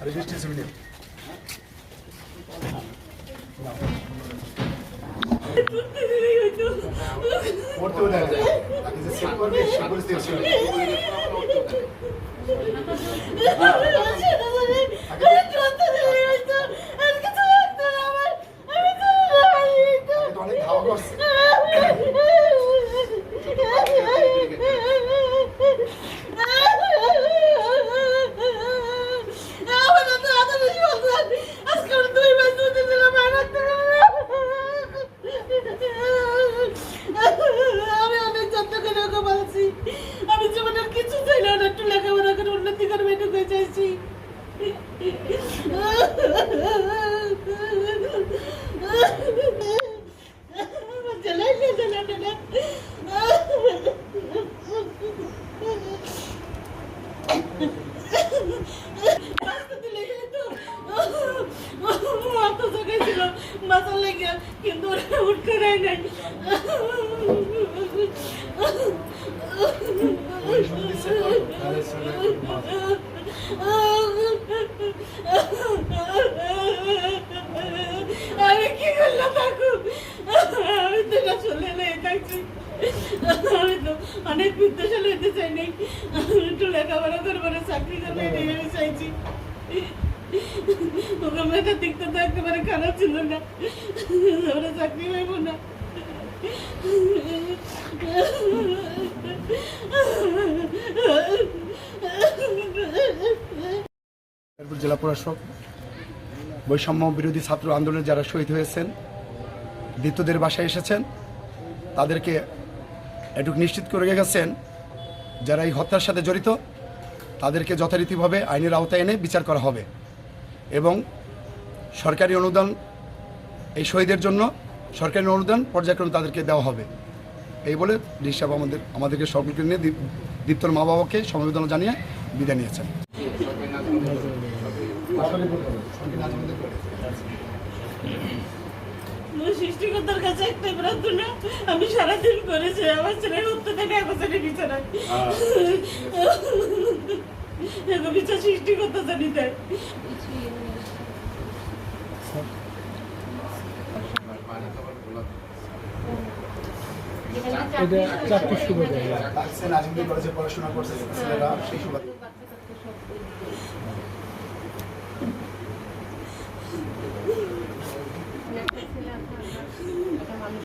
আরে বৃষ্টি ছবি নিয়ে পড়তেও দেখা যায় তাকে যে সেভ করবে সে পরিস্থিতি ছিল তাকে তো অনেক ধাওয়া করছে আমি অনেক যত্ন করে ওকে বলছি আমি জীবনের কিছু চাই না একটু লেখাপড়া করে উন্নতি করবে এটুকু চাইছি জ্বালাই না জ্বালাই না মাথা জাগাইছিল মাথার লেগে কিন্তু উঠতে দেয় নাই আমি কি করলাম কাকু আমি তো চলে এলাই থাকছি আমি তো অনেক বিদ্যাশালী হতে চাই নাই আমি একটু লেখাপড়া করব না চাকরি করব এটাই ছিল না জেলা প্রশাসক, বৈষম্য বিরোধী ছাত্র আন্দোলনে যারা শহীদ হয়েছেন মৃতদের বাসায় এসেছেন, তাদেরকে এটুকু নিশ্চিত করে গেছেন যারা এই হত্যার সাথে জড়িত তাদেরকে যথারীতিভাবে আইনের আওতায় এনে বিচার করা হবে। এবং সরকারি অনুদান, এই শহীদের জন্য সরকারি অনুদান পর্যায়ক্রমে তাদেরকে দেওয়া হবে। এই বলে ডিসাব আমাদের, আমাদেরকে সকলকে নিয়ে দীপ- দীপ্তর মা বাবাকে সমবেদনা জানিয়ে বিদায় নিয়েছেন। আমার সৃষ্টিকর্তার কাছে একটাই প্রার্থনা আমি সারাদিন করেছি আমার ছেলে উঠতে থেকে এখন ছেলে বিছানায় এখন বিচার সৃষ্টিকর্তা জানি দেয় পড়াশোনা করছে ছেলেরা সেই সুবাদে।